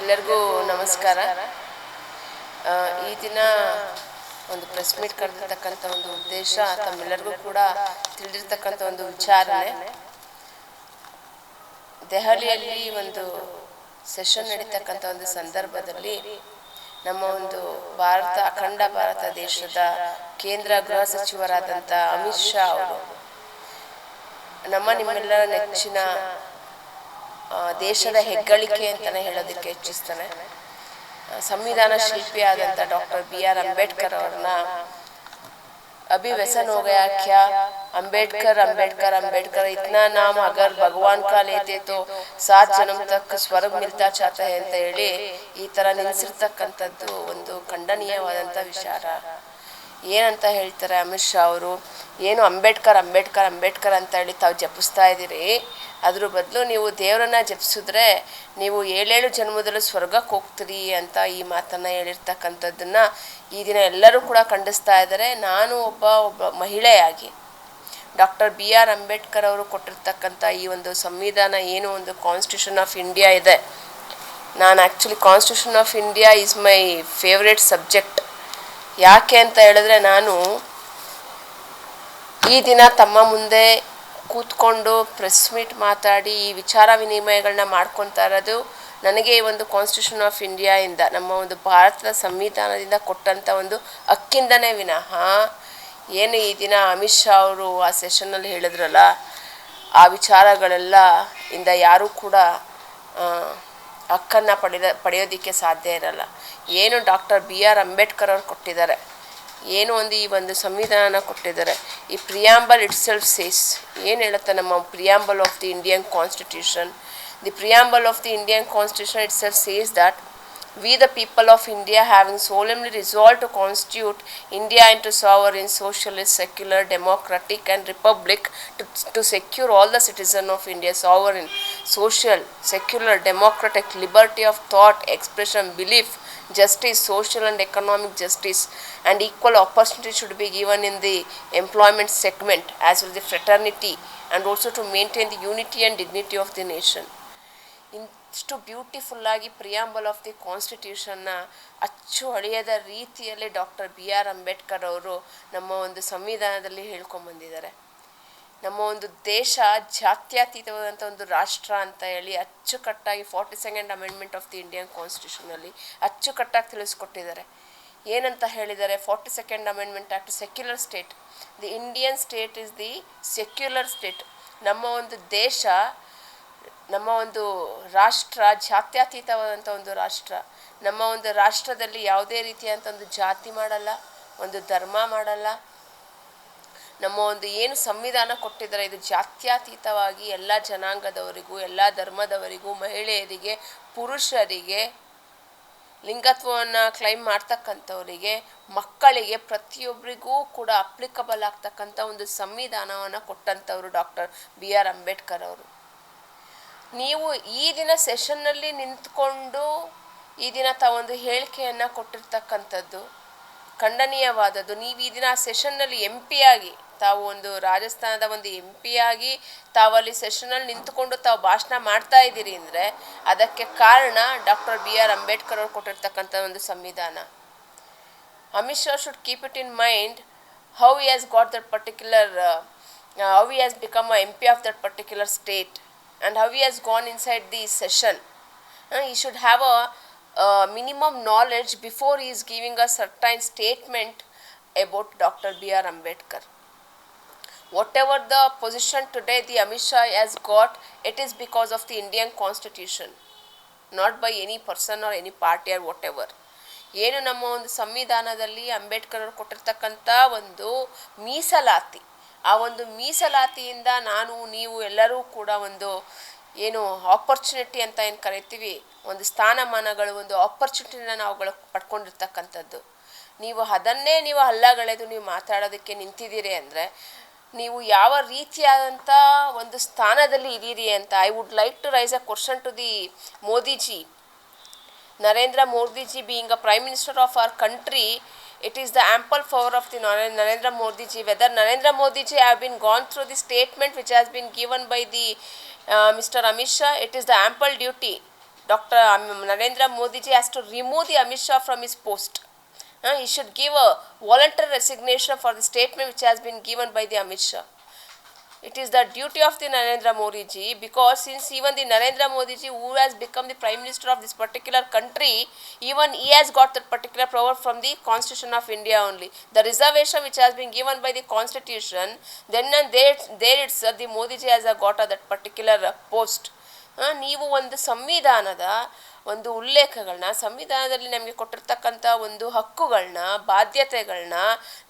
ಎಲ್ಲರಿಗೂ ನಮಸ್ಕಾರ. ಈ ದಿನ ಒಂದು ಪ್ರೆಸ್ ಮೀಟ್ ಕರೆದಿರ್ತಕ್ಕಂಥ ಒಂದು ಉದ್ದೇಶ, ತಮ್ಮೆಲ್ಲರಿಗೂ ಕೂಡ ತಿಳಿದಿರ್ತಕ್ಕಂಥ ಒಂದು ವಿಚಾರಣೆ. ದೆಹಲಿಯಲ್ಲಿ ಒಂದು ಸೆಷನ್ ನಡೀತಕ್ಕಂಥ ಒಂದು ಸಂದರ್ಭದಲ್ಲಿ ನಮ್ಮ ಒಂದು ಭಾರತ, ಅಖಂಡ ಭಾರತ ದೇಶದ ಕೇಂದ್ರ ಗೃಹ ಸಚಿವರಾದಂಥ ಅಮಿತ್ ಶಾ ಅವರು ನಮ್ಮ ನಿಮ್ಮೆಲ್ಲರ ನೆಚ್ಚಿನ ದೇಶದ ಹೆಗ್ಗಳಿಕೆ ಅಂತಲೇ ಹೇಳೋದಕ್ಕೆ ಇಚ್ಛಿಸ್ತಾನೆ ಆ, ಸಂವಿಧಾನ ಶಿಲ್ಪಿಯಾದಂಥ ಡಾಕ್ಟರ್ ಬಿ ಆರ್ ಅಂಬೇಡ್ಕರ್ ಅವ್ರನ್ನ अभी वैसा हो गया क्या अंबेडकर अंबेडकर अंबेडकर इतना नाम अगर भगवान का लेते तो सात जन्म तक ಸ್ವರ್ಗ ಮಿಲ್ತಾ ಚಾತ ಅಂತ ಹೇಳಿ ಈ ಥರ ನಿಲ್ಲಿಸಿರ್ತಕ್ಕಂಥದ್ದು ಒಂದು ಖಂಡನೀಯವಾದಂಥ ವಿಚಾರ ಏನಂತ ಹೇಳ್ತಾರೆ ಅಮಿತ್ ಶಾ ಅವರು? ಏನು ಅಂಬೇಡ್ಕರ್ ಅಂಬೇಡ್ಕರ್ ಅಂಬೇಡ್ಕರ್ ಅಂತ ಹೇಳಿ ತಾವು ಜಪಿಸ್ತಾ ಇದ್ದೀರಿ. ಅದ್ರ ಬದಲು ನೀವು ದೇವರನ್ನ ಜಪಿಸಿದ್ರೆ ನೀವು ಏಳೇಳು ಜನ್ಮದಲ್ಲೂ ಸ್ವರ್ಗಕ್ಕೆ ಹೋಗ್ತೀರಿ ಅಂತ ಈ ಮಾತನ್ನು ಹೇಳಿರ್ತಕ್ಕಂಥದ್ದನ್ನ ಈ ದಿನ ಎಲ್ಲರೂ ಕೂಡ ಖಂಡಿಸ್ತಾ ಇದ್ದಾರೆ. ನಾನು ಒಬ್ಬ ಒಬ್ಬ ಮಹಿಳೆಯಾಗಿ ಡಾಕ್ಟರ್ ಬಿ ಆರ್ ಅಂಬೇಡ್ಕರ್ ಅವರು ಕೊಟ್ಟಿರ್ತಕ್ಕಂಥ ಈ ಒಂದು ಸಂವಿಧಾನ ಏನು ಒಂದು ಕಾನ್ಸ್ಟಿಟ್ಯೂಷನ್ ಆಫ್ ಇಂಡಿಯಾ ಇದೆ. ನಾನು actually constitution of India is my favourite subject ಯಾಕೆ ಅಂತ ಹೇಳಿದ್ರೆ ನಾನು ಈ ದಿನ ತಮ್ಮ ಮುಂದೆ ಕೂತ್ಕೊಂಡು ಪ್ರೆಸ್ ಮೀಟ್ ಮಾತಾಡಿ ಈ ವಿಚಾರ ವಿನಿಮಯಗಳನ್ನ ಮಾಡ್ಕೊತಾ ಇರೋದು ನನಗೆ ಈ ಒಂದು ಕಾನ್ಸ್ಟಿಟ್ಯೂಷನ್ ಆಫ್ ಇಂಡಿಯಾಯಿಂದ ನಮ್ಮ ಒಂದು ಭಾರತದ ಸಂವಿಧಾನದಿಂದ ಕೊಟ್ಟಂಥ ಒಂದು ಹಕ್ಕಿಂದನೇ ವಿನಃ ಏನು ಈ ದಿನ ಅಮಿತ್ ಶಾ ಅವರು ಆ ಸೆಷನ್ನಲ್ಲಿ ಹೇಳಿದ್ರಲ್ಲ, ಆ ವಿಚಾರಗಳೆಲ್ಲ ಇಂದ ಯಾರೂ ಕೂಡ ಹಕ್ಕನ್ನು ಪಡೆದ, ಪಡೆಯೋದಕ್ಕೆ ಸಾಧ್ಯ ಇರಲ್ಲ. ಏನು ಡಾಕ್ಟರ್ ಬಿ ಆರ್ ಅಂಬೇಡ್ಕರ್ ಅವರು ಕೊಟ್ಟಿದ್ದಾರೆ. ಏನು ಒಂದು ಈ ಒಂದು ಸಂವಿಧಾನ ಕೊಟ್ಟಿದ್ದಾರೆ. ಈ ಪ್ರಿಯಾಂಬಲ್ ಇಟ್ ಸೆಲ್ಫ್ ಸೇಸ್, ಏನು ಹೇಳುತ್ತೆ ನಮ್ಮ preamble of the Indian constitution? The preamble of the Indian constitution itself says that we the people of India having solemnly resolve to constitute India into sovereign socialist secular democratic and republic to to secure all the citizen of India sovereign social, secular, democratic, liberty of thought, expression, belief, justice, social and economic justice and equal opportunity should be given in the employment segment as well as the fraternity and also to maintain the unity and dignity of the nation. ಇಷ್ಟು ಬ್ಯೂಟಿಫುಲ್ಲಾಗಿ preamble of the ಕಾನ್ಸ್ಟಿಟ್ಯೂಷನ್ನ ಅಚ್ಚು ಅಳಿಯದ ರೀತಿಯಲ್ಲಿ doctor B R Ambedkar ಅವರು ನಮ್ಮ ಒಂದು ಸಂವಿಧಾನದಲ್ಲಿ ಹೇಳ್ಕೊಂಬಂದಿದ್ದಾರೆ ನಮ್ಮ ಒಂದು ದೇಶ ಜಾತ್ಯತೀತವಾದಂಥ ಒಂದು ರಾಷ್ಟ್ರ ಅಂತ ಹೇಳಿ ಅಚ್ಚುಕಟ್ಟಾಗಿ forty second amendment of the Indian ಕಾನ್ಸ್ಟಿಟ್ಯೂಷನಲ್ಲಿ ಅಚ್ಚುಕಟ್ಟಾಗಿ ತಿಳಿಸ್ಕೊಟ್ಟಿದ್ದಾರೆ. ಏನಂತ ಹೇಳಿದ್ದಾರೆ forty second amendment act secular state the Indian state is the secular state ನಮ್ಮ ಒಂದು ದೇಶ, ನಮ್ಮ ಒಂದು ರಾಷ್ಟ್ರ ಜಾತ್ಯತೀತವಾದಂಥ ಒಂದು ರಾಷ್ಟ್ರ. ನಮ್ಮ ಒಂದು ರಾಷ್ಟ್ರದಲ್ಲಿ ಯಾವುದೇ ರೀತಿಯಾದಂಥ ಒಂದು ಜಾತಿ ಮಾಡಲ್ಲ, ಒಂದು ಧರ್ಮ ಮಾಡಲ್ಲ ನಮ್ಮ ಒಂದು ಏನು ಸಂವಿಧಾನ ಕೊಟ್ಟಿದ್ದಾರೆ, ಇದು ಜಾತ್ಯತೀತವಾಗಿ ಎಲ್ಲ ಜನಾಂಗದವರಿಗೂ, ಎಲ್ಲ ಧರ್ಮದವರಿಗೂ, ಮಹಿಳೆಯರಿಗೆ, ಪುರುಷರಿಗೆ, ಲಿಂಗತ್ವವನ್ನು ಕ್ಲೈಮ್ ಮಾಡ್ತಕ್ಕಂಥವರಿಗೆ, ಮಕ್ಕಳಿಗೆ, ಪ್ರತಿಯೊಬ್ಬರಿಗೂ ಕೂಡ ಅಪ್ಲಿಕಬಲ್ ಆಗ್ತಕ್ಕಂಥ ಒಂದು ಸಂವಿಧಾನವನ್ನು ಕೊಟ್ಟಂಥವ್ರು ಡಾಕ್ಟರ್ ಬಿ ಆರ್ ಅಂಬೇಡ್ಕರ್ ಅವರು. ನೀವು ಈ ದಿನ ಸೆಷನ್ನಲ್ಲಿ ನಿಂತ್ಕೊಂಡು ಈ ದಿನ ತಾವೊಂದು ಹೇಳಿಕೆಯನ್ನು ಕೊಟ್ಟಿರ್ತಕ್ಕಂಥದ್ದು ಖಂಡನೀಯವಾದದ್ದು. ನೀವು ಈ ದಿನ ಆ ಸೆಷನ್ನಲ್ಲಿ ಎಂ ಪಿ ಆಗಿ ತಾವು ಒಂದು ರಾಜಸ್ಥಾನದ ಒಂದು ಎಂ ಪಿ ಆಗಿ ತಾವಲ್ಲಿ ಸೆಷನಲ್ಲಿ ನಿಂತುಕೊಂಡು ತಾವು ಭಾಷಣ ಮಾಡ್ತಾ ಇದ್ದೀರಿ ಅಂದರೆ ಅದಕ್ಕೆ ಕಾರಣ ಡಾಕ್ಟರ್ ಬಿ ಆರ್ ಅಂಬೇಡ್ಕರ್ ಅವರು ಕೊಟ್ಟಿರ್ತಕ್ಕಂಥ ಒಂದು ಸಂವಿಧಾನ Amit Shah should keep it in mind how he has got that particular how he has become a M P of that particular state and how he has gone gone inside the session. Should he should have a, before he is giving a certain statement about Dr. B.R. Ambedkar. Whatever the position today the Amit Shah has got, it is because of the Indian constitution, not by any person or any party or whatever. ಏನು ನಮ್ಮ ಒಂದು ಸಂವಿಧಾನದಲ್ಲಿ ಅಂಬೇಡ್ಕರ್ ಅವರು ಕೊಟ್ಟಿರ್ತಕ್ಕಂಥ ಒಂದು ಮೀಸಲಾತಿ ಆ ಒಂದು ಮೀಸಲಾತಿಯಿಂದ ನಾನು ನೀವು ಎಲ್ಲರೂ ಕೂಡ ಒಂದು ಏನು ಆಪರ್ಚುನಿಟಿ ಅಂತ ಏನು ಕರಿತೀವಿ ಒಂದು ಸ್ಥಾನಮಾನಗಳು ಒಂದು ಆಪರ್ಚುನಿಟಿನ ನಾವುಗಳು ಪಡ್ಕೊಂಡಿರ್ತಕ್ಕಂಥದ್ದು ನೀವು ಅದನ್ನೇ ನೀವು ಹಲ್ಲಗಳೆದು ನೀವು ಮಾತಾಡೋದಕ್ಕೆ ನಿಂತಿದ್ದೀರಿ ಅಂದರೆ ನೀವು ಯಾವ ರೀತಿಯಾದಂಥ ಒಂದು ಸ್ಥಾನದಲ್ಲಿ ಇದ್ದೀರಿ ಅಂತ I would like to raise a question to the Modiji Narendra Modiji being a prime minister of our country it is the ample power of the Narendra Modi ji. Whether Narendra Modi ji have been gone through the statement which has been given by the uh, Mr. Amit Shah, it is the ample duty. Dr. Narendra Modi ji has to remove the Amit Shah from his post. He should give a voluntary resignation for the statement which has been given by the Amit Shah. It is the duty of the Narendra Modi ji because since even the Narendra Modi ji who has become the prime minister of this particular country, even he has got that particular power from the constitution of India only. The reservation which has been given by the constitution, then and there, there itself the Modi ji has got that particular post. ನೀವು ಒಂದು ಸಂವಿಧಾನದ ಒಂದು ಉಲ್ಲೇಖಗಳನ್ನ ಸಂವಿಧಾನದಲ್ಲಿ ನಮಗೆ ಕೊಟ್ಟಿರ್ತಕ್ಕಂಥ ಒಂದು ಹಕ್ಕುಗಳನ್ನ ಬಾಧ್ಯತೆಗಳನ್ನ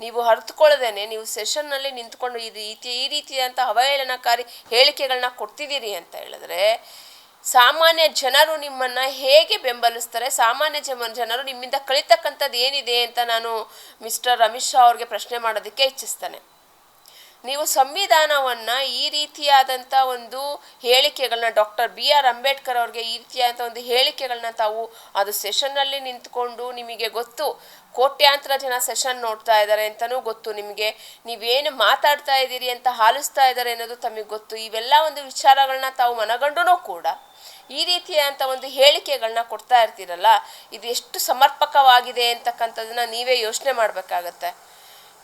ನೀವು ಅರ್ಥಕೊಳ್ಳದೇನೆ ನೀವು ಸೆಷನ್ನಲ್ಲಿ ನಿಂತ್ಕೊಂಡು ಈ ರೀತಿ, ಈ ರೀತಿಯಾದಂಥ ಅವಹೇಳನಕಾರಿ ಹೇಳಿಕೆಗಳನ್ನ ಕೊಡ್ತಿದ್ದೀರಿ ಅಂತ ಹೇಳಿದ್ರೆ, ಸಾಮಾನ್ಯ ಜನರು ನಿಮ್ಮನ್ನು ಹೇಗೆ ಬೆಂಬಲಿಸ್ತಾರೆ? ಸಾಮಾನ್ಯ ಜಮ ಜನರು ನಿಮ್ಮಿಂದ ಕಲಿತಕ್ಕಂಥದ್ದು ಏನಿದೆ ಅಂತ ನಾನು ಮಿಸ್ಟರ್ ಅಮಿತ್ ಶಾ ಅವ್ರಿಗೆ ಪ್ರಶ್ನೆ ಮಾಡೋದಕ್ಕೆ ಇಚ್ಛಿಸ್ತೇನೆ. ನೀವು ಸಂವಿಧಾನವನ್ನು ಈ ರೀತಿಯಾದಂಥ ಒಂದು ಹೇಳಿಕೆಗಳನ್ನ ಡಾಕ್ಟರ್ ಬಿ ಆರ್ ಅಂಬೇಡ್ಕರ್ ಅವ್ರಿಗೆ ಈ ರೀತಿಯಾದಂಥ ಒಂದು ಹೇಳಿಕೆಗಳನ್ನ ತಾವು ಅದು ಸೆಷನ್ನಲ್ಲಿ ನಿಂತ್ಕೊಂಡು ನಿಮಗೆ ಗೊತ್ತು. ಕೋಟ್ಯಾಂತರ ಜನ ಸೆಷನ್ ನೋಡ್ತಾ ಇದ್ದಾರೆ ಅಂತಲೂ ಗೊತ್ತು ನಿಮಗೆ. ನೀವೇನು ಮಾತಾಡ್ತಾ ಇದ್ದೀರಿ ಅಂತ ಆಲಿಸ್ತಾ ಇದ್ದಾರೆ ಅನ್ನೋದು ತಮಗೆ ಗೊತ್ತು. ಇವೆಲ್ಲ ಒಂದು ವಿಚಾರಗಳನ್ನ ತಾವು ಮನಗಂಡೂ ಕೂಡ ಈ ರೀತಿಯಾದಂಥ ಒಂದು ಹೇಳಿಕೆಗಳನ್ನ ಕೊಡ್ತಾ ಇರ್ತೀರಲ್ಲ, ಇದು ಎಷ್ಟು ಸಮರ್ಪಕವಾಗಿದೆ ಅಂತಕ್ಕಂಥದ್ದನ್ನ ನೀವೇ ಯೋಚನೆ ಮಾಡಬೇಕಾಗತ್ತೆ.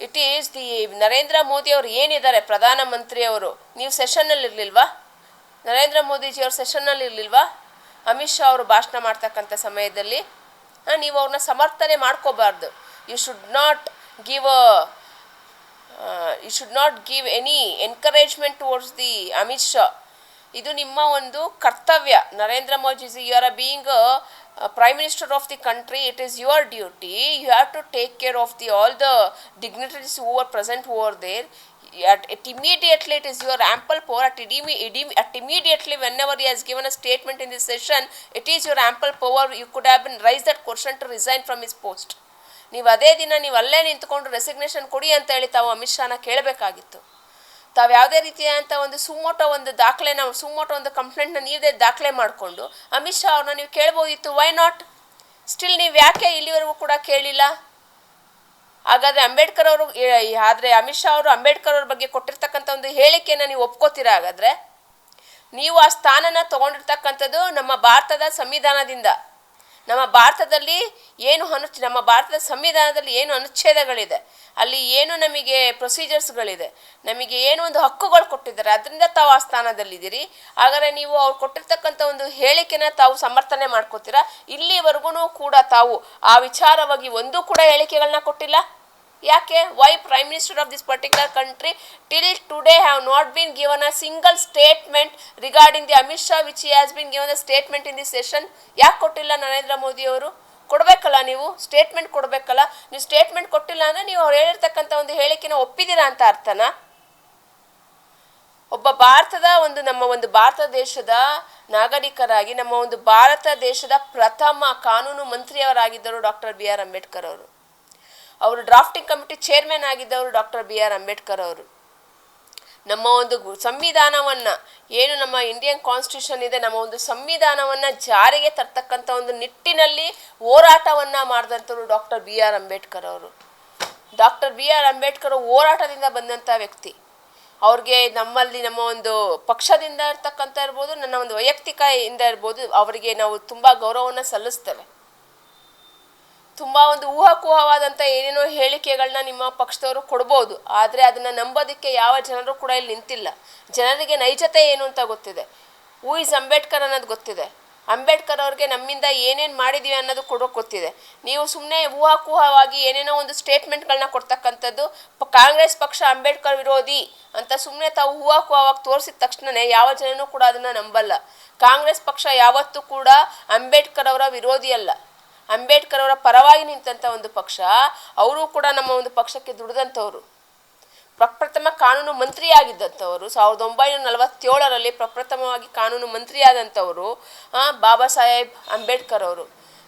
It is the Narendra Modi ಅವರು ಏನಿದ್ದಾರೆ? ಪ್ರಧಾನಮಂತ್ರಿಯವರು ನೀವು ಸೆಷನ್ನಲ್ಲಿ ಇರಲಿಲ್ವಾ? ನರೇಂದ್ರ ಮೋದಿಜಿಯವರು ಸೆಷನ್ನಲ್ಲಿ ಇರಲಿಲ್ವಾ? ಅಮಿತ್ ಶಾ ಅವರು ಭಾಷಣ ಮಾಡ್ತಕ್ಕಂಥ ಸಮಯದಲ್ಲಿ. ನೀವು ಅವ್ರನ್ನ ಸಮರ್ಥನೆ ಮಾಡ್ಕೋಬಾರ್ದು. You should not give a you should not give any encouragement towards the Amit Shah ಇದು ನಿಮ್ಮ ಒಂದು ಕರ್ತವ್ಯ. Narendra Modi you are a being prime minister of the country it is your duty you have to take care of the all the dignitaries over present over there at it immediately it is your ample power at ಇಡಿಮಿ ಇಡಿಮಿ at immediately whenever he has given a statement in this session it is your ample power you could have been raise that question to resign from his post ನೀವು ಅದೇ ದಿನ ನೀವು ಅಲ್ಲೇ ನಿಂತ್ಕೊಂಡು ರೆಸಿಗ್ನೇಶನ್ ಕೊಡಿ ಅಂತ ಹೇಳಿ ತಾವು ಅಮಿತ್ ಶಾನ ಕೇಳಬೇಕಾಗಿತ್ತು. ತಾವು ಯಾವುದೇ ರೀತಿಯಾದಂಥ ಒಂದು ಸುಮೋಟ ಒಂದು ದಾಖಲೆನ ಸುಮೋಟ ಒಂದು ಕಂಪ್ಲೇಂಟ್ನ ನೀವೇ ದಾಖಲೆ ಮಾಡಿಕೊಂಡು, ಅಮಿತ್ ಶಾ ಅವ್ರನ್ನ ನೀವು ಕೇಳ್ಬೋದಿತ್ತು ವೈ ನಾಟ್ ಸ್ಟಿಲ್ ನೀವು ಯಾಕೆ ಇಲ್ಲಿವರೆಗೂ ಕೂಡ ಕೇಳಿಲ್ಲ? ಹಾಗಾದರೆ ಅಂಬೇಡ್ಕರ್ ಅವರು ಆದರೆ ಅಮಿತ್ ಶಾ ಅವರು ಅಂಬೇಡ್ಕರ್ ಅವ್ರ ಬಗ್ಗೆ ಕೊಟ್ಟಿರ್ತಕ್ಕಂಥ ಒಂದು ಹೇಳಿಕೆಯನ್ನು ನೀವು ಒಪ್ಕೋತೀರಾ ಹಾಗಾದರೆ? ನೀವು ಆ ಸ್ಥಾನನ ತಗೊಂಡಿರ್ತಕ್ಕಂಥದ್ದು ನಮ್ಮ ಭಾರತದ ಸಂವಿಧಾನದಿಂದ. ನಮ್ಮ ಭಾರತದಲ್ಲಿ ಏನು ಅನು ನಮ್ಮ ಭಾರತದ ಸಂವಿಧಾನದಲ್ಲಿ ಏನು ಅನುಚ್ಛೇದಗಳಿದೆ, ಅಲ್ಲಿ ಏನು ನಮಗೆ ಪ್ರೊಸೀಜರ್ಸ್ಗಳಿದೆ ನಮಗೆ ಏನು ಒಂದು ಹಕ್ಕುಗಳು ಕೊಟ್ಟಿದ್ದಾರೆ, ಅದರಿಂದ ತಾವು ಆ ಸ್ಥಾನದಲ್ಲಿದ್ದೀರಿ. ಹಾಗಾದರೆ ನೀವು ಅವ್ರು ಕೊಟ್ಟಿರ್ತಕ್ಕಂಥ ಒಂದು ಹೇಳಿಕೆನ ತಾವು ಸಮರ್ಥನೆ ಮಾಡ್ಕೋತೀರಾ? ಇಲ್ಲಿವರೆಗೂ ಕೂಡ ತಾವು ಆ ವಿಚಾರವಾಗಿ ಒಂದೂ ಕೂಡ ಹೇಳಿಕೆಗಳನ್ನ ಕೊಟ್ಟಿಲ್ಲ. ಯಾಕೆ? Why prime minister of this particular country till today have not been given a single statement regarding the Amit Shah which he has been given a statement in this session ಯಾಕೆ ಕೊಟ್ಟಿಲ್ಲ ನರೇಂದ್ರ ಮೋದಿ ಅವರು? ಕೊಡಬೇಕಲ್ಲ ನೀವು? ಸ್ಟೇಟ್ಮೆಂಟ್ ಕೊಡಬೇಕಲ್ಲ? ನೀವು statement ಕೊಟ್ಟಿಲ್ಲ ಅಂದರೆ ನೀವು ಅವ್ರು ಹೇಳಿರ್ತಕ್ಕಂಥ ಒಂದು ಹೇಳಿಕೆನ ಒಪ್ಪಿದ್ದೀರಾ ಅಂತ ಅರ್ಥನಾ? ಒಬ್ಬ ಭಾರತದ ಒಂದು ನಮ್ಮ ಒಂದು ಭಾರತ ದೇಶದ ನಾಗರಿಕರಾಗಿ ನಮ್ಮ ಒಂದು ಭಾರತ ದೇಶದ ಪ್ರಥಮ ಕಾನೂನು ಮಂತ್ರಿಯವರಾಗಿದ್ದರು ಡಾಕ್ಟರ್ ಬಿ ಆರ್ ಅಂಬೇಡ್ಕರ್ ಅವರು. ಅವರು ಡ್ರಾಫ್ಟಿಂಗ್ ಕಮಿಟಿ ಚೇರ್ಮನ್ ಆಗಿದ್ದವರು ಡಾಕ್ಟರ್ ಬಿ ಆರ್ ಅಂಬೇಡ್ಕರ್ ಅವರು. ನಮ್ಮ ಒಂದು ಸಂವಿಧಾನವನ್ನು, ಏನು ನಮ್ಮ ಇಂಡಿಯನ್ ಕಾನ್ಸ್ಟಿಟ್ಯೂಷನ್ ಇದೆ, ನಮ್ಮ ಒಂದು ಸಂವಿಧಾನವನ್ನು ಜಾರಿಗೆ ತರ್ತಕ್ಕಂಥ ಒಂದು ನಿಟ್ಟಿನಲ್ಲಿ ಹೋರಾಟವನ್ನು ಮಾಡಿದಂಥವ್ರು ಡಾಕ್ಟರ್ ಬಿ ಆರ್ ಅಂಬೇಡ್ಕರ್ ಅವರು. ಡಾಕ್ಟರ್ ಬಿ ಆರ್ ಅಂಬೇಡ್ಕರ್ ಹೋರಾಟದಿಂದ ಬಂದಂಥ ವ್ಯಕ್ತಿ. ಅವ್ರಿಗೆ ನಮ್ಮಲ್ಲಿ ನಮ್ಮ ಒಂದು ಪಕ್ಷದಿಂದ ಇರ್ತಕ್ಕಂಥ ಇರ್ಬೋದು, ನನ್ನ ಒಂದು ವೈಯಕ್ತಿಕ ಇಂದ ಇರ್ಬೋದು, ಅವರಿಗೆ ನಾವು ತುಂಬ ಗೌರವವನ್ನು ಸಲ್ಲಿಸ್ತೇವೆ. ತುಂಬ ಒಂದು ಊಹಾಕೂಹವಾದಂಥ ಏನೇನೋ ಹೇಳಿಕೆಗಳನ್ನ ನಿಮ್ಮ ಪಕ್ಷದವರು ಕೊಡ್ಬೋದು. ಆದರೆ ಅದನ್ನು ನಂಬೋದಕ್ಕೆ ಯಾವ ಜನರು ಕೂಡ ಇಲ್ಲಿ ನಿಂತಿಲ್ಲ. ಜನರಿಗೆ ನೈಜತೆ ಏನು ಅಂತ ಗೊತ್ತಿದೆ. ಹೂ ಇಸ್ ಅಂಬೇಡ್ಕರ್ ಅನ್ನೋದು ಗೊತ್ತಿದೆ. ಅಂಬೇಡ್ಕರ್ ಅವ್ರಿಗೆ ನಮ್ಮಿಂದ ಏನೇನು ಮಾಡಿದ್ದೀವಿ ಅನ್ನೋದು ಕೂಡ ಗೊತ್ತಿದೆ. ನೀವು ಸುಮ್ಮನೆ ಊಹಾಕೂಹವಾಗಿ ಏನೇನೋ ಒಂದು ಸ್ಟೇಟ್ಮೆಂಟ್ಗಳನ್ನ ಕೊಡ್ತಕ್ಕಂಥದ್ದು ಕಾಂಗ್ರೆಸ್ ಪಕ್ಷ ಅಂಬೇಡ್ಕರ್ ವಿರೋಧಿ ಅಂತ ಸುಮ್ಮನೆ ತಾವು ಊಹಾಕೂಹವಾಗಿ ತೋರಿಸಿದ ತಕ್ಷಣವೇ ಯಾವ ಜನನೂ ಕೂಡ ಅದನ್ನು ನಂಬಲ್ಲ. ಕಾಂಗ್ರೆಸ್ ಪಕ್ಷ ಯಾವತ್ತೂ ಕೂಡ ಅಂಬೇಡ್ಕರ್ ಅವರ ವಿರೋಧಿ ಅಲ್ಲ. ಅಂಬೇಡ್ಕರ್ ಅವರ ಪರವಾಗಿ ನಿಂತಂಥ ಒಂದು ಪಕ್ಷ, ಅವರು ಕೂಡ ನಮ್ಮ ಒಂದು ಪಕ್ಷಕ್ಕೆ ದುಡಿದಂಥವ್ರು. ಪ್ರಪ್ರಥಮ ಕಾನೂನು ಮಂತ್ರಿಯಾಗಿದ್ದಂಥವರು, ಸಾವಿರದ ಒಂಬೈನೂರ ನಲವತ್ತೇಳರಲ್ಲಿ ಪ್ರಪ್ರಥಮವಾಗಿ ಕಾನೂನು ಮಂತ್ರಿಯಾದಂಥವರು ಬಾಬಾ ಸಾಹೇಬ್ ಅಂಬೇಡ್ಕರ್ ಅವರು.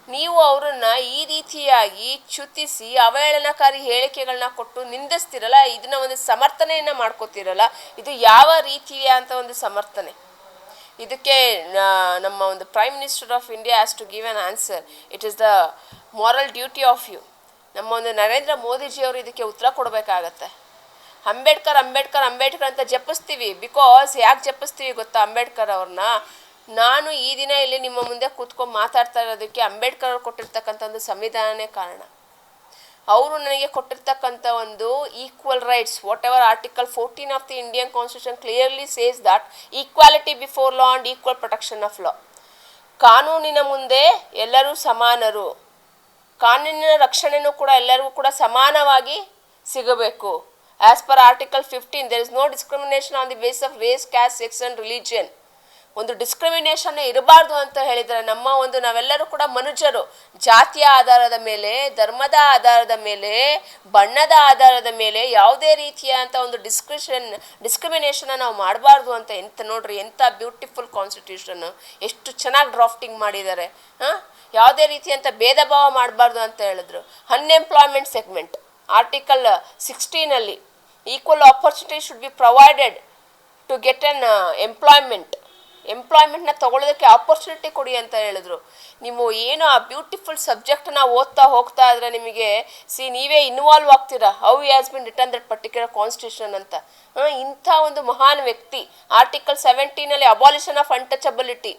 ನೀವು ಅವರನ್ನ ಈ ರೀತಿಯಾಗಿ ಚ್ಯುತಿಸಿ ಅವಹೇಳನಕಾರಿ ಹೇಳಿಕೆಗಳನ್ನ ಕೊಟ್ಟು ನಿಂದಿಸ್ತಿರಲ್ಲ, ಇದನ್ನ ಒಂದು ಸಮರ್ಥನೆಯನ್ನು ಮಾಡ್ಕೋತಿರಲ್ಲ, ಇದು ಯಾವ ರೀತಿಯ ಅಂತ ಒಂದು ಸಮರ್ಥನೆ? ಇದಕ್ಕೆ ನಮ್ಮ ಒಂದು prime minister of India has to give an answer it is the moral duty of you ನಮ್ಮ ಒಂದು ನರೇಂದ್ರ ಮೋದಿಜಿಯವರು ಇದಕ್ಕೆ ಉತ್ತರ ಕೊಡಬೇಕಾಗತ್ತೆ. ಅಂಬೇಡ್ಕರ್ ಅಂಬೇಡ್ಕರ್ ಅಂಬೇಡ್ಕರ್ ಅಂತ ಜಪಿಸ್ತೀವಿ. ಬಿಕಾಸ್ ಯಾಕೆ ಜಪಿಸ್ತೀವಿ ಗೊತ್ತಾ? ಅಂಬೇಡ್ಕರ್ ಅವ್ರನ್ನ, ನಾನು ಈ ದಿನ ಇಲ್ಲಿ ನಿಮ್ಮ ಮುಂದೆ ಕೂತ್ಕೊಂಡು ಮಾತಾಡ್ತಾ ಇರೋದಕ್ಕೆ ಅಂಬೇಡ್ಕರ್ ಅವ್ರು ಕೊಟ್ಟಿರ್ತಕ್ಕಂಥ ಒಂದು ಸಂವಿಧಾನನೇ ಕಾರಣ. ಅವರು ನನಗೆ ಕೊಟ್ಟಿರ್ತಕ್ಕಂಥ ಒಂದು equal rights whatever article fourteen of the Indian constitution clearly says that equality before law and equal protection of law ಕಾನೂನಿನ ಮುಂದೆ ಎಲ್ಲರೂ ಸಮಾನರು. ಕಾನೂನಿನ ರಕ್ಷಣೆಯೂ ಕೂಡ ಎಲ್ಲರಿಗೂ ಕೂಡ ಸಮಾನವಾಗಿ ಸಿಗಬೇಕು. As per article fifteen there is no discrimination on the base of race caste sex and religion ಒಂದು ಡಿಸ್ಕ್ರಿಮಿನೇಷನ್ ಇರಬಾರ್ದು ಅಂತ ಹೇಳಿದ್ರೆ ನಮ್ಮ ಒಂದು ನಾವೆಲ್ಲರೂ ಕೂಡ ಮನುಷ್ಯರು ಜಾತಿಯ ಆಧಾರದ ಮೇಲೆ, ಧರ್ಮದ ಆಧಾರದ ಮೇಲೆ, ಬಣ್ಣದ ಆಧಾರದ ಮೇಲೆ ಯಾವುದೇ ರೀತಿಯಾದಂಥ ಒಂದು ಡಿಸ್ಕ್ರಿಷನ್ ಡಿಸ್ಕ್ರಿಮಿನೇಷನ್ ನಾವು ಮಾಡಬಾರ್ದು ಅಂತ ಎಂತ ನೋಡ್ರಿ ಎಂಥ ಬ್ಯೂಟಿಫುಲ್ ಕಾನ್ಸ್ಟಿಟ್ಯೂಷನ್ ಎಷ್ಟು ಚೆನ್ನಾಗಿ ಡ್ರಾಫ್ಟಿಂಗ್ ಮಾಡಿದ್ದಾರೆ. ಹಾಂ? ಯಾವುದೇ ರೀತಿಯಂಥ ಭೇದ ಭಾವ ಮಾಡಬಾರ್ದು ಅಂತ ಹೇಳಿದ್ರು. Unemployment segment article ಸಿಕ್ಸ್ಟೀನಲ್ಲಿ equal opportunity should be provided to get an employment ಎಂಪ್ಲಾಯ್ಮೆಂಟ್ನ ತಗೊಳ್ಳೋದಕ್ಕೆ ಆಪರ್ಚುನಿಟಿ ಕೊಡಿ ಅಂತ ಹೇಳಿದ್ರು. ನೀವು ಏನು ಆ ಬ್ಯೂಟಿಫುಲ್ ಸಬ್ಜೆಕ್ಟನ್ನ ಓದ್ತಾ ಹೋಗ್ತಾ ಇದ್ರೆ ನಿಮಗೆ, ಸಿ, ನೀವೇ ಇನ್ವಾಲ್ವ್ ಆಗ್ತೀರಾ? How has been return that particular constitution ಅಂತ. ಇಂಥ ಒಂದು ಮಹಾನ್ ವ್ಯಕ್ತಿ ಆರ್ಟಿಕಲ್ ಸೆವೆಂಟೀನಲ್ಲಿ ಅಬಾಲಿಷನ್ ಆಫ್ ಅನ್ಟಚಬಿಲಿಟಿ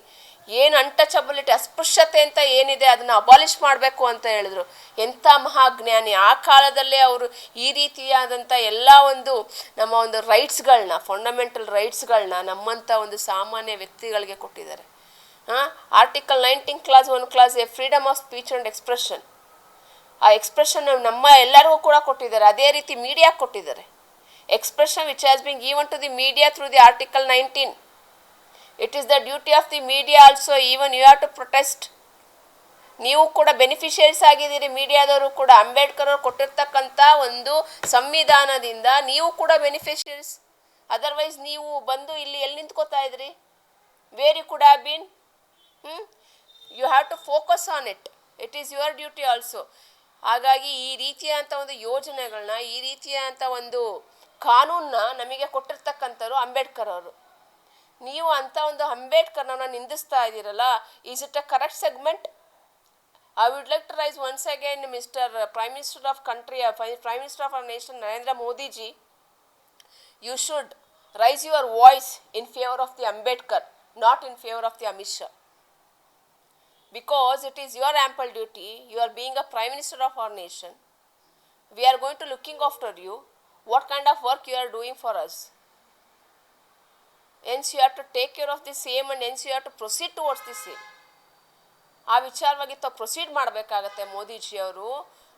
ಏನು ಅನ್ಟಚಬಿಲಿಟಿ ಅಸ್ಪೃಶ್ಯತೆ ಅಂತ ಏನಿದೆ ಅದನ್ನು ಅಬಾಲಿಷ್ ಮಾಡಬೇಕು ಅಂತ ಹೇಳಿದ್ರು. ಎಂಥ ಮಹಾಜ್ಞಾನಿ, ಆ ಕಾಲದಲ್ಲೇ ಅವರು ಈ ರೀತಿಯಾದಂಥ ಎಲ್ಲ ಒಂದು ನಮ್ಮ ಒಂದು ರೈಟ್ಸ್ಗಳನ್ನ ಫಂಡಮೆಂಟಲ್ ರೈಟ್ಸ್ಗಳನ್ನ ನಮ್ಮಂಥ ಒಂದು ಸಾಮಾನ್ಯ ವ್ಯಕ್ತಿಗಳಿಗೆ ಕೊಟ್ಟಿದ್ದಾರೆ. ಹಾಂ article nineteen clause one clause A freedom of speech and expression ಆ ಎಕ್ಸ್ಪ್ರೆಷನ್ ನಮ್ಮ ಎಲ್ಲರಿಗೂ ಕೂಡ ಕೊಟ್ಟಿದ್ದಾರೆ. ಅದೇ ರೀತಿ ಮೀಡಿಯಾ ಕೊಟ್ಟಿದ್ದಾರೆ. Expression which has been even to the media through the article nineteen it is the duty of the media also even you have to protest ನೀವು ಕೂಡ ಬೆನಿಫಿಷರೀಸ್ ಆಗಿದ್ದೀರಿ, ಮೀಡಿಯಾದವರು ಕೂಡ. ಅಂಬೇಡ್ಕರ್ ಅವರು ಕೊಟ್ಟಿರ್ತಕ್ಕಂಥ ಒಂದು ಸಂವಿಧಾನದಿಂದ ನೀವು ಕೂಡ ಬೆನಿಫಿಷರೀಸ್ ಅದರ್ವೈಸ್ ನೀವು ಬಂದು ಇಲ್ಲಿ ಎಲ್ಲಿ ನಿಂತ್ಕೋತಾ ಇದ್ರಿ? Very could have been you have to focus on it it is your duty also ಹಾಗಾಗಿ ಈ ರೀತಿಯಾದಂಥ ಒಂದು ಯೋಜನೆಗಳನ್ನ, ಈ ರೀತಿಯಾದಂಥ ಒಂದು ಕಾನೂನನ್ನ ನಮಗೆ ಕೊಟ್ಟಿರ್ತಕ್ಕಂಥವ್ರು ಅಂಬೇಡ್ಕರ್ ಅವರು. ನೀವು ಅಂಥ ಒಂದು ಅಂಬೇಡ್ಕರ್ನನ್ನು ನಿಂದಿಸ್ತಾ ಇದ್ದೀರಲ್ಲ is it a correct segment I would like to raise once again mister prime minister of country prime minister of our nation Narendra Modiji you should raise your voice in favour of the Ambedkar not in favour of the Amit Shah because it is your ample duty you are being a prime minister of our nation we are going to looking after you what kind of work you are doing for us Hence you have to take care of the same and ಎನ್ಸ್ you have to proceed towards the same. ಆ ವಿಚಾರವಾಗಿ ತಾವು proceed ಮಾಡಬೇಕಾಗತ್ತೆ ಮೋದಿಜಿಯವರು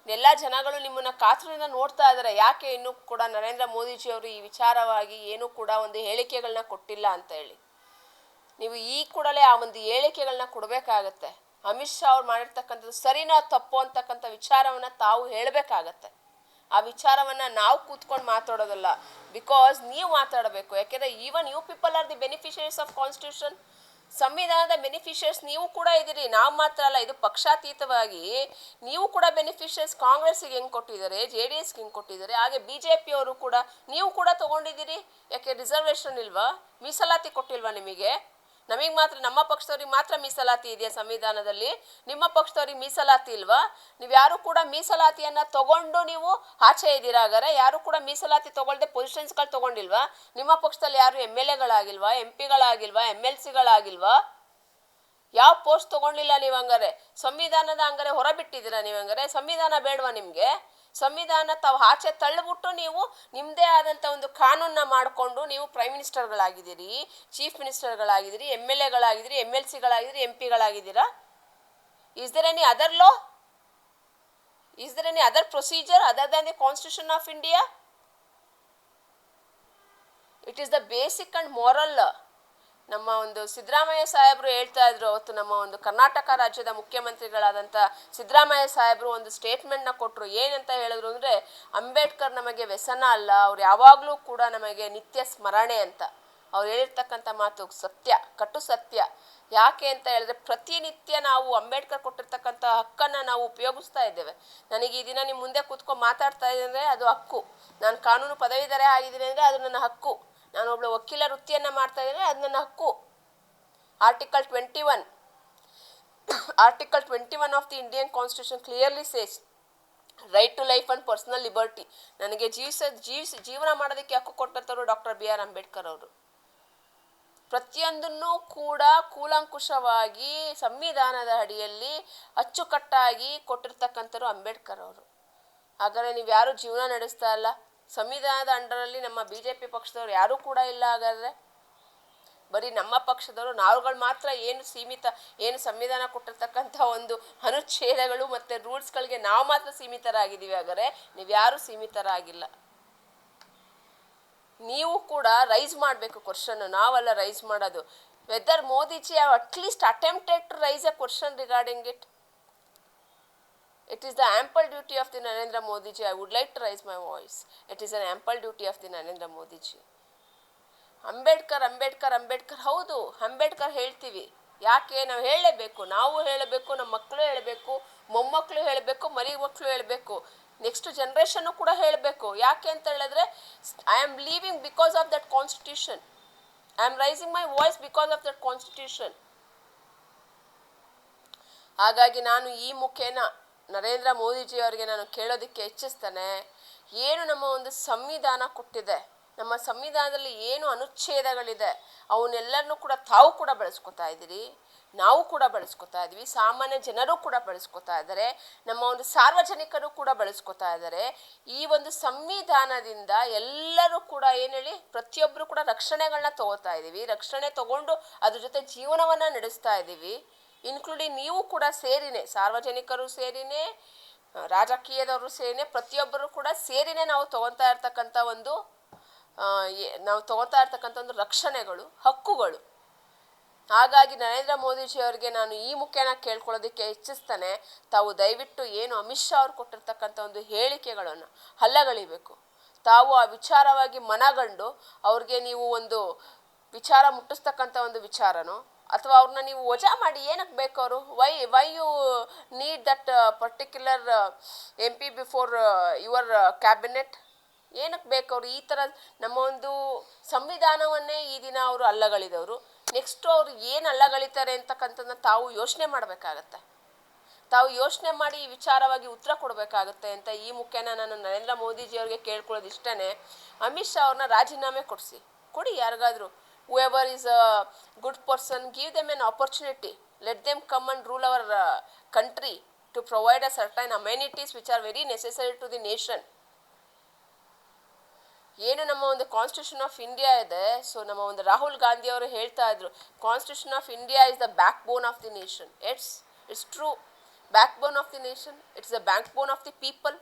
ಎಲ್ಲ ಜನಗಳು ನಿಮ್ಮನ್ನು ಕಾತುರದಿಂದ ನೋಡ್ತಾ ಇದ್ದಾರೆ. ಯಾಕೆ ಇನ್ನೂ ಕೂಡ ನರೇಂದ್ರ ಮೋದಿಜಿಯವರು ಈ ವಿಚಾರವಾಗಿ ಏನೂ ಕೂಡ ಒಂದು ಹೇಳಿಕೆಗಳನ್ನ ಕೊಟ್ಟಿಲ್ಲ ಅಂತ ಹೇಳಿ. ನೀವು ಈ ಕೂಡಲೇ ಆ ಒಂದು ಹೇಳಿಕೆಗಳನ್ನ ಕೊಡಬೇಕಾಗತ್ತೆ. ಅಮಿತ್ ಶಾ ಅವ್ರು ಮಾಡಿರ್ತಕ್ಕಂಥದ್ದು ಸರಿನೋ ತಪ್ಪು ಅಂತಕ್ಕಂಥ ವಿಚಾರವನ್ನು ತಾವು ಹೇಳಬೇಕಾಗತ್ತೆ. ಆ ವಿಚಾರವನ್ನು ನಾವು ಕೂತ್ಕೊಂಡು ಮಾತಾಡೋದಲ್ಲ. ಬಿಕಾಸ್ ನೀವು ಮಾತಾಡಬೇಕು. ಯಾಕೆಂದರೆ even you people are the beneficiaries of constitution ಸಂವಿಧಾನದ ಬೆನಿಫಿಷರ್ಸ್ ನೀವು ಕೂಡ ಇದ್ದೀರಿ. ನಾವು ಮಾತ್ರ ಅಲ್ಲ, ಇದು ಪಕ್ಷಾತೀತವಾಗಿ ನೀವು ಕೂಡ ಬೆನಿಫಿಷರ್ಸ್ ಕಾಂಗ್ರೆಸ್ಸಿಗೆ ಹೆಂಗೆ ಕೊಟ್ಟಿದ್ದಾರೆ? ಜೆ ಡಿ ಎಸ್ಗೆ ಹೆಂಗೆ ಕೊಟ್ಟಿದ್ದಾರೆ? ಹಾಗೆ ಬಿ ಜೆ ಪಿಯವರು ಕೂಡ ನೀವು ಕೂಡ ತೊಗೊಂಡಿದ್ದೀರಿ. ಯಾಕೆ ರಿಸರ್ವೇಷನ್ ಇಲ್ವಾ? ಮೀಸಲಾತಿ ಕೊಟ್ಟಿಲ್ವಾ ನಿಮಗೆ? ನಮಗೆ ಮಾತ್ರ, ನಮ್ಮ ಪಕ್ಷದವ್ರಿಗೆ ಮಾತ್ರ ಮೀಸಲಾತಿ ಇದೆಯಾ ಸಂವಿಧಾನದಲ್ಲಿ? ನಿಮ್ಮ ಪಕ್ಷದವ್ರಿಗೆ ಮೀಸಲಾತಿ ಇಲ್ವಾ? ನೀವು ಯಾರು ಕೂಡ ಮೀಸಲಾತಿಯನ್ನು ತಗೊಂಡು ನೀವು ಆಚೆ ಇದ್ದೀರಾ ಹಾಗಾದ್ರೆ? ಯಾರು ಕೂಡ ಮೀಸಲಾತಿ ತಗೊಳ್ದೆ ಪೊಸಿಷನ್ಸ್ಗಳು ತಗೊಂಡಿಲ್ವಾ? ನಿಮ್ಮ ಪಕ್ಷದಲ್ಲಿ ಯಾರು ಎಂ ಎಲ್ ಎಗಳಾಗಿಲ್ವಾ, ಎಂ ಪಿಗಳಾಗಿಲ್ವಾ ಎಂ ಎಲ್ ಸಿಗಳಾಗಿಲ್ವಾ? ಯಾವ ಪೋಸ್ಟ್ ತಗೊಂಡಿಲ್ಲ ನೀವು ಹಂಗಾರೆ ಸಂವಿಧಾನದ ಹಂಗಾರೆ ಹೊರಬಿಟ್ಟಿದ್ದೀರಾ ನೀವು ಹಂಗಾರೆ? ಸಂವಿಧಾನ ಬೇಡವಾ ನಿಮಗೆ? ಸಂವಿಧಾನ ತಾವು ಆಚೆ ತಳ್ಳಿಬಿಟ್ಟು ನೀವು ನಿಮ್ಮದೇ ಆದಂಥ ಒಂದು ಕಾನೂನ ಮಾಡಿಕೊಂಡು ನೀವು ಪ್ರೈಮ್ ಮಿನಿಸ್ಟರ್ಗಳಾಗಿದ್ದೀರಿ ಚೀಫ್ ಮಿನಿಸ್ಟರ್ಗಳಾಗಿದ್ದೀರಿ ಎಂ ಎಲ್ ಎಗಳಾಗಿದ್ದೀರಿ ಎಂ ಎಲ್ ಸಿಗಳಾಗಿದ್ದೀರಿ M ಪಿಗಳಾಗಿದ್ದೀರಾ is there any other law is there any other procedure other than the constitution of India it is the basic and moral ನಮ್ಮ ಒಂದು ಸಿದ್ದರಾಮಯ್ಯ ಸಾಹೇಬರು ಹೇಳ್ತಾ ಇದ್ರು ಅವತ್ತು ನಮ್ಮ ಒಂದು ಕರ್ನಾಟಕ ರಾಜ್ಯದ ಮುಖ್ಯಮಂತ್ರಿಗಳಾದಂಥ ಸಿದ್ದರಾಮಯ್ಯ ಸಾಹೇಬರು ಒಂದು ಸ್ಟೇಟ್ಮೆಂಟ್ನ ಕೊಟ್ಟರು ಏನಂತ ಹೇಳಿದ್ರು ಅಂದರೆ, ಅಂಬೇಡ್ಕರ್ ನಮಗೆ ವ್ಯಸನ ಅಲ್ಲ, ಅವ್ರು ಯಾವಾಗಲೂ ಕೂಡ ನಮಗೆ ನಿತ್ಯ ಸ್ಮರಣೆ ಅಂತ. ಅವ್ರು ಹೇಳಿರ್ತಕ್ಕಂಥ ಮಾತು ಸತ್ಯ, ಕಟು ಸತ್ಯ. ಯಾಕೆ ಅಂತ ಹೇಳಿದ್ರೆ, ಪ್ರತಿನಿತ್ಯ ನಾವು ಅಂಬೇಡ್ಕರ್ ಕೊಟ್ಟಿರ್ತಕ್ಕಂಥ ಹಕ್ಕನ್ನು ನಾವು ಉಪಯೋಗಿಸ್ತಾ ಇದ್ದೇವೆ. ನನಗೆ ಈ ದಿನ ನಿಮ್ಮ ಮುಂದೆ ಕೂತ್ಕೊಂಡು ಮಾತಾಡ್ತಾ ಇದ್ದೀನಿ ಅಂದರೆ ಅದು ಹಕ್ಕು. ನಾನು ಕಾನೂನು ಪದವೀಧರೇ ಆಗಿದ್ದೀನಿ ಅಂದರೆ ಅದು ನನ್ನ ಹಕ್ಕು. ನಾನು ಒಬ್ಬಳು ವಕೀಲ ವೃತ್ತಿಯನ್ನು ಮಾಡ್ತಾ ಇದ್ದೇನೆ ಅದು ನನ್ನ ಹಕ್ಕು article twenty one article twenty one of the Indian constitution clearly says right to life and personal liberty ನನಗೆ ಜೀವಿಸ, ಜೀವಿಸಿ, ಜೀವನ ಮಾಡೋದಕ್ಕೆ ಹಕ್ಕು ಕೊಟ್ಟಂಥವ್ರು ಡಾಕ್ಟರ್ ಬಿ ಆರ್ ಅಂಬೇಡ್ಕರ್ ಅವರು. ಪ್ರತಿಯೊಂದನ್ನು ಕೂಡ ಕೂಲಂಕುಷವಾಗಿ, ಸಂವಿಧಾನದ ಅಡಿಯಲ್ಲಿ ಅಚ್ಚುಕಟ್ಟಾಗಿ ಕೊಟ್ಟಿರ್ತಕ್ಕಂಥವ್ರು ಅಂಬೇಡ್ಕರ್ ಅವರು. ಹಾಗಾದ್ರೆ ನೀವು ಯಾರು ಜೀವನ ನಡೆಸ್ತಾ ಇಲ್ಲ? ಸಂವಿಧಾನದ ಅಂಡರಲ್ಲಿ ನಮ್ಮ ಬಿ ಜೆ ಪಿ ಪಕ್ಷದವ್ರು ಯಾರೂ ಕೂಡ ಇಲ್ಲ ಹಾಗಾದರೆ? ಬರೀ ನಮ್ಮ ಪಕ್ಷದವರು, ನಾವುಗಳು ಮಾತ್ರ ಏನು ಸೀಮಿತ, ಏನು ಸಂವಿಧಾನ ಕೊಟ್ಟಿರ್ತಕ್ಕಂಥ ಒಂದು ಅನುಚ್ಛೇದಗಳು ಮತ್ತು ರೂಲ್ಸ್ಗಳಿಗೆ ನಾವು ಮಾತ್ರ ಸೀಮಿತರಾಗಿದ್ದೀವಿ ಹಾಗಾದ್ರೆ? ನೀವು ಯಾರೂ ಸೀಮಿತರಾಗಿಲ್ಲ. ನೀವು ಕೂಡ ರೈಸ್ ಮಾಡಬೇಕು ಕ್ವಶನ್ನು ನಾವೆಲ್ಲ ರೈಸ್ ಮಾಡೋದು. Whether Modiji at least attempted to raise a question regarding it It is the ample duty of the Narendra Modi ji. I would like to raise my voice. It is duty of the Narendra Modi ji. Ambedkar Ambedkar Ambedkar ಹೌದು ಅಂಬೇಡ್ಕರ್ ಹೇಳ್ತೀವಿ. ಯಾಕೆ? ನಾವು ಹೇಳಲೇಬೇಕು. ನಾವು ಹೇಳಬೇಕು, ನಮ್ಮ ಮಕ್ಕಳು ಹೇಳಬೇಕು, ಮೊಮ್ಮಕ್ಕಳು ಹೇಳಬೇಕು ಮರಿ ಮಕ್ಕಳು ಹೇಳಬೇಕು. ನೆಕ್ಸ್ಟ್ ಜನ್ರೇಷನ್ನು ಕೂಡ ಹೇಳಬೇಕು. ಯಾಕೆ ಅಂತ ಹೇಳಿದ್ರೆ I am living because of that constitution I am raising my voice because of that constitution ಹಾಗಾಗಿ ನಾನು ಈ ಮುಖೇನ ನರೇಂದ್ರ ಮೋದಿಜಿಯವರಿಗೆ ನಾನು ಕೇಳೋದಕ್ಕೆ ಇಚ್ಛಿಸ್ತೇನೆ, ಏನು ನಮ್ಮ ಒಂದು ಸಂವಿಧಾನ ಕೊಟ್ಟಿದೆ, ನಮ್ಮ ಸಂವಿಧಾನದಲ್ಲಿ ಏನು ಅನುಚ್ಛೇದಗಳಿದೆ, ಅವನ್ನೆಲ್ಲರನ್ನೂ ಕೂಡ ತಾವು ಕೂಡ ಬಳಸ್ಕೊತಾ ಇದ್ದೀರಿ, ನಾವು ಕೂಡ ಬಳಸ್ಕೊತಾ ಇದ್ದೀವಿ, ಸಾಮಾನ್ಯ ಜನರು ಕೂಡ ಬಳಸ್ಕೊತಾ ಇದ್ದಾರೆ, ನಮ್ಮ ಒಂದು ಸಾರ್ವಜನಿಕರು ಕೂಡ ಬಳಸ್ಕೊತಾ ಇದ್ದಾರೆ, ಈ ಒಂದು ಸಂವಿಧಾನದಿಂದ ಎಲ್ಲರೂ ಕೂಡ ಏನು ಹೇಳಿ ಪ್ರತಿಯೊಬ್ಬರು ಕೂಡ ರಕ್ಷಣೆಗಳನ್ನ ತಗೋತಾ ಇದ್ದೀವಿ, ರಕ್ಷಣೆ ತಗೊಂಡು ಅದ್ರ ಜೊತೆ ಜೀವನವನ್ನು ನಡೆಸ್ತಾ ಇದ್ದೀವಿ. ಇನ್ಕ್ಲೂಡಿಂಗ್ ನೀವು ಕೂಡ ಸೇರಿನೇ ಸಾರ್ವಜನಿಕರು ಸೇರಿನೇ ರಾಜಕೀಯದವರು ಸೇರಿನೇ ಪ್ರತಿಯೊಬ್ಬರು ಕೂಡ ಸೇರಿನೇ ನಾವು ತಗೊತಾ ಇರ್ತಕ್ಕಂಥ ಒಂದು ನಾವು ತಗೋತಾ ಇರ್ತಕ್ಕಂಥ ಒಂದು ರಕ್ಷಣೆಗಳು ಹಕ್ಕುಗಳು ಹಾಗಾಗಿ ನರೇಂದ್ರ ಮೋದಿಜಿ ಅವರಿಗೆ ನಾನು ಈ ಮುಖೇನ ಕೇಳ್ಕೊಳ್ಳೋದಕ್ಕೆ ಇಚ್ಛಿಸ್ತೇನೆ ತಾವು ದಯವಿಟ್ಟು ಏನು ಅಮಿತ್ ಶಾ ಅವ್ರು ಕೊಟ್ಟಿರ್ತಕ್ಕಂಥ ಒಂದು ಹೇಳಿಕೆಗಳನ್ನು ಹಲ್ಲಗಳಿಬೇಕು ತಾವು ಆ ವಿಚಾರವಾಗಿ ಮನಗಂಡು ಅವ್ರಿಗೆ ನೀವು ಒಂದು ವಿಚಾರ ಮುಟ್ಟಿಸ್ತಕ್ಕಂಥ ಒಂದು ವಿಚಾರನೋ ಅಥವಾ ಅವ್ರನ್ನ ನೀವು ವಜಾ ಮಾಡಿ ಏನಕ್ಕೆ ಬೇಕು ಅವರು? Why why you need that particular M P before your cabinet ಏನಕ್ಕೆ ಬೇಕು ಅವರು? ಈ ಥರ ನಮ್ಮ ಒಂದು ಸಂವಿಧಾನವನ್ನೇ ಈ ದಿನ ಅವರು ಅಲ್ಲಗಳಿದವರು ನೆಕ್ಸ್ಟು ಅವ್ರು ಏನು ಅಲ್ಲಗಳಿತಾರೆ ಅಂತಕ್ಕಂಥದ್ದನ್ನ ತಾವು ಯೋಚನೆ ಮಾಡಬೇಕಾಗತ್ತೆ. ತಾವು ಯೋಚನೆ ಮಾಡಿ ಈ ವಿಚಾರವಾಗಿ ಉತ್ತರ ಕೊಡಬೇಕಾಗುತ್ತೆ ಅಂತ ಈ ಮುಖ್ಯನ ನಾನು ನರೇಂದ್ರ ಮೋದಿಜಿ ಅವ್ರಿಗೆ ಕೇಳ್ಕೊಳ್ಳೋದು ಇಷ್ಟನೇ ಅಮಿತ್ ಶಾ ಅವ್ರನ್ನ ರಾಜೀನಾಮೆ ಕೊಡಿಸಿ. ಕೊಡಿ ಯಾರಿಗಾದರೂ. Who is is good good person give an an opportunity them come come rule rule our country to provide a certain amenities which are very necessary to the nation ಏನು ನಮ್ಮ ಒಂದು ಕಾನ್ಸ್ಟಿಟ್ಯೂಷನ್ ಆಫ್ ಇಂಡಿಯಾ ಇದೆ so ನಮ್ಮ ಒಂದು ರಾಹುಲ್ ಗಾಂಧಿ ಅವರು ಹೇಳ್ತಾ ಇದ್ರು constitution of India is the backbone of the nation it's it's true backbone of the nation it's the backbone of the people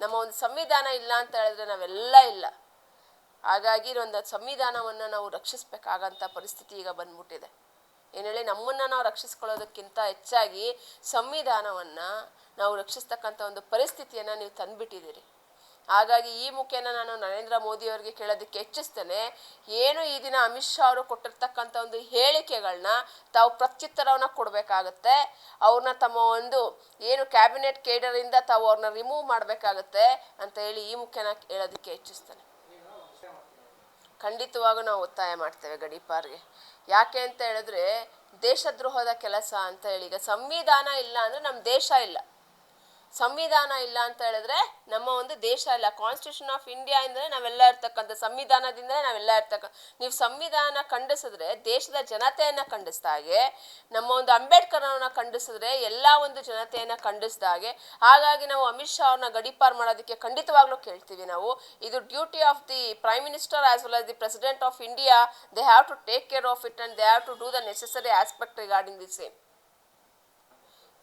ನಮ್ಮ ಒಂದು ಸಂವಿಧಾನ ಇಲ್ಲ ಅಂತ ಹೇಳಿದ್ರೆ ನಾವೆಲ್ಲ ಇಲ್ಲ. ಹಾಗಾಗಿ ಒಂದು ಸಂವಿಧಾನವನ್ನು ನಾವು ರಕ್ಷಿಸಬೇಕಾಗಂಥ ಪರಿಸ್ಥಿತಿ ಈಗ ಬಂದ್ಬಿಟ್ಟಿದೆ. ಏನು ಹೇಳಿ, ನಮ್ಮನ್ನು ನಾವು ರಕ್ಷಿಸ್ಕೊಳ್ಳೋದಕ್ಕಿಂತ ಹೆಚ್ಚಾಗಿ ಸಂವಿಧಾನವನ್ನು ನಾವು ರಕ್ಷಿಸ್ತಕ್ಕಂಥ ಒಂದು ಪರಿಸ್ಥಿತಿಯನ್ನು ನೀವು ತಂದುಬಿಟ್ಟಿದ್ದೀರಿ. ಹಾಗಾಗಿ ಈ ಮುಖೇನ ನಾನು ನರೇಂದ್ರ ಮೋದಿ ಅವರಿಗೆ ಕೇಳೋದಕ್ಕೆ ಹೆಚ್ಚಿಸ್ತೇನೆ. ಏನು ಈ ದಿನ ಅಮಿತ್ ಶಾ ಅವರು ಕೊಟ್ಟಿರ್ತಕ್ಕಂಥ ಒಂದು ಹೇಳಿಕೆಗಳನ್ನ ತಾವು ಪ್ರತ್ಯುತ್ತರವನ್ನು ಕೊಡಬೇಕಾಗತ್ತೆ. ಅವ್ರನ್ನ ತಮ್ಮ ಒಂದು ಏನು ಕ್ಯಾಬಿನೆಟ್ ಕೇಡರಿಂದ ತಾವು ಅವ್ರನ್ನ ರಿಮೂವ್ ಮಾಡಬೇಕಾಗತ್ತೆ ಅಂತ ಹೇಳಿ ಈ ಮುಖೇನ ಹೇಳೋದಕ್ಕೆ ಹೆಚ್ಚಿಸ್ತೇನೆ. ಖಂಡಿತವಾಗೂ ನಾವು ಒತ್ತಾಯ ಮಾಡ್ತೇವೆ ಗಡೀಪಾರ್ಗೆ. ಯಾಕೆ ಅಂತ ಹೇಳಿದ್ರೆ ದೇಶದ್ರೋಹದ ಕೆಲಸ ಅಂತ ಹೇಳಿ. ಈಗ ಸಂವಿಧಾನ ಇಲ್ಲ ಅಂದರೆ ನಮ್ಮ ದೇಶ ಇಲ್ಲ. ಸಂವಿಧಾನ ಇಲ್ಲ ಅಂತ ಹೇಳಿದ್ರೆ ನಮ್ಮ ಒಂದು ದೇಶ ಇಲ್ಲ. ಕಾನ್ಸ್ಟಿಟ್ಯೂಷನ್ ಆಫ್ ಇಂಡಿಯಾ ಅಂದರೆ ನಾವೆಲ್ಲ ಇರ್ತಕ್ಕಂಥ ಸಂವಿಧಾನದಿಂದ ನಾವೆಲ್ಲ ಇರ್ತಕ್ಕ, ನೀವು ಸಂವಿಧಾನ ಖಂಡಿಸಿದ್ರೆ, ದೇಶದ ಜನತೆಯನ್ನು ಖಂಡಿಸ್ದಾಗೆ ನಮ್ಮ ಒಂದು ಅಂಬೇಡ್ಕರ್ನ ಖಂಡಿಸಿದ್ರೆ, ಎಲ್ಲ ಒಂದು ಜನತೆಯನ್ನು ಖಂಡಿಸ್ದಾಗೆ ಹಾಗಾಗಿ ನಾವು ಅಮಿತ್ ಶಾ ಅವ್ರನ್ನ ಗಡೀಪಾರ್ ಮಾಡೋದಕ್ಕೆ ಖಂಡಿತವಾಗ್ಲೂ ಕೇಳ್ತೀವಿ ನಾವು. ಇದು duty of the prime minister as well as the president of India they have to take care of it and they have to do the necessary aspect regarding the same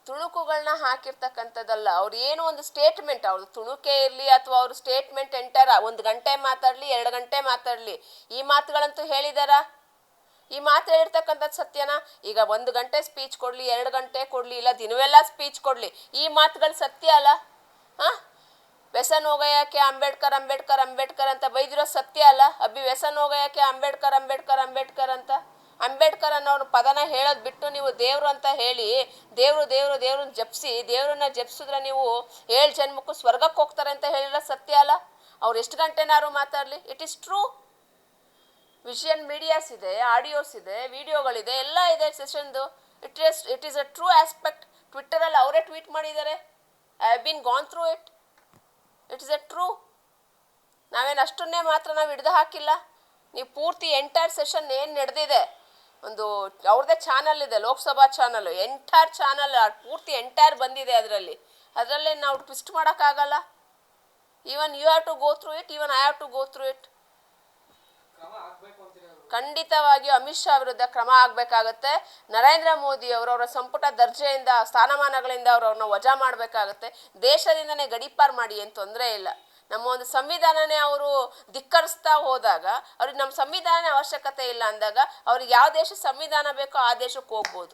ತುಣುಕುಗಳನ್ನ ಹಾಕಿರ್ತಕ್ಕಂಥದ್ದಲ್ಲ. ಅವ್ರು ಏನು ಒಂದು ಸ್ಟೇಟ್ಮೆಂಟ್ ಅವ್ರದ್ದು ತುಣುಕೆ ಇರಲಿ ಅಥವಾ ಅವ್ರ statement ಎಂಟರ ಒಂದು ಗಂಟೆ ಮಾತಾಡಲಿ, ಎರಡು ಗಂಟೆ ಮಾತಾಡಲಿ, ಈ ಮಾತುಗಳಂತೂ ಹೇಳಿದಾರಾ? ಈ ಮಾತು ಹೇಳಿರ್ತಕ್ಕಂಥದ್ದು ಸತ್ಯನಾ? ಈಗ ಒಂದು ಗಂಟೆ ಸ್ಪೀಚ್ ಕೊಡಲಿ, ಎರಡು ಗಂಟೆ ಕೊಡಲಿ, ಇಲ್ಲ ದಿನವೆಲ್ಲ ಸ್ಪೀಚ್ ಕೊಡಲಿ, ಈ ಮಾತುಗಳು ಸತ್ಯ ಅಲ್ಲ? ಹಾಂ ವ್ಯಸನ್ ಹೋಗಯಕ್ಕೆ ಅಂಬೇಡ್ಕರ್ ಅಂಬೇಡ್ಕರ್ ಅಂಬೇಡ್ಕರ್ ಅಂತ ಬೈದಿರೋ ಸತ್ಯ ಅಲ್ಲ? ಅಬ್ಬಿ ವ್ಯಸನ್ ಹೋಗಯಕ್ಕೆ ಅಂಬೇಡ್ಕರ್ ಅಂಬೇಡ್ಕರ್ ಅಂಬೇಡ್ಕರ್ ಅಂತ? ಅಂಬೇಡ್ಕರ್ ಅನ್ನೋರು ಪದನ ಹೇಳೋದು ಬಿಟ್ಟು ನೀವು ದೇವರು ಅಂತ ಹೇಳಿ, ದೇವರು ದೇವರು, ದೇವ್ರನ್ನ ಜಪಿಸಿ, ದೇವ್ರನ್ನ ಜಪಿಸಿದ್ರೆ ನೀವು ಏಳು ಜನ್ಮಕ್ಕೂ ಸ್ವರ್ಗಕ್ಕೆ ಹೋಗ್ತಾರೆ ಅಂತ ಹೇಳಿರಲ್ಲ ಸತ್ಯ ಅಲ್ಲ? ಅವ್ರು ಎಷ್ಟು ಗಂಟೆನಾರು ಮಾತಾಡಲಿ. It is true vision medias ಇದೆ ಆಡಿಯೋಸ್ ಇದೆ ವಿಡಿಯೋಗಳಿದೆ ಎಲ್ಲ ಇದೆ ಸೆಷನ್ದು it is it is a true aspect ಟ್ವಿಟ್ಟರಲ್ಲಿ ಅವರೇ ಟ್ವೀಟ್ ಮಾಡಿದ್ದಾರೆ. I have been gone through it it is a true ನಾವೇನು ಅಷ್ಟನ್ನೇ ಮಾತ್ರ ನಾವು ಹಿಡ್ದು ಹಾಕಿಲ್ಲ. ನೀವು ಪೂರ್ತಿ ಎಂಟೈರ್ ಸೆಷನ್ ಏನು ನಡೆದಿದೆ? ಒಂದು ಅವ್ರದ್ದೇ ಚಾನಲ್ ಇದೆ, ಲೋಕಸಭಾ ಚಾನಲ್ ಎಂಟೈರ್ ಚಾನಲ್ ಪೂರ್ತಿ ಎಂಟೈರ್ ಬಂದಿದೆ ಅದರಲ್ಲಿ. ಅದರಲ್ಲಿ ನಾವು ಟ್ವಿಸ್ಟ್ ಮಾಡೋಕ್ಕಾಗಲ್ಲ. Even you have to go through it even I have to go through it ಖಂಡಿತವಾಗಿಯೂ ಅಮಿತ್ ಶಾ ವಿರುದ್ಧ ಕ್ರಮ ಆಗಬೇಕಾಗತ್ತೆ. ನರೇಂದ್ರ ಮೋದಿ ಅವರು ಅವರ ಸಂಪುಟ ದರ್ಜೆಯಿಂದ, ಸ್ಥಾನಮಾನಗಳಿಂದ ಅವರು ಅವ್ರನ್ನ ವಜಾ ಮಾಡಬೇಕಾಗತ್ತೆ. ದೇಶದಿಂದನೇ ಗಡೀಪಾರು ಮಾಡಿ ಏನು ತೊಂದರೆ ಇಲ್ಲ. ನಮ್ಮ ಒಂದು ಸಂವಿಧಾನನೇ ಅವರು ಧಿಕ್ಕರಿಸ್ತಾ ಹೋದಾಗ, ಅವ್ರಿಗೆ ನಮ್ಮ ಸಂವಿಧಾನ ಅವಶ್ಯಕತೆ ಇಲ್ಲ ಅಂದಾಗ, ಅವ್ರಿಗೆ ಯಾವ ದೇಶ ಸಂವಿಧಾನ ಬೇಕೋ ಆ ದೇಶಕ್ಕೆ ಹೋಗ್ಬೋದು.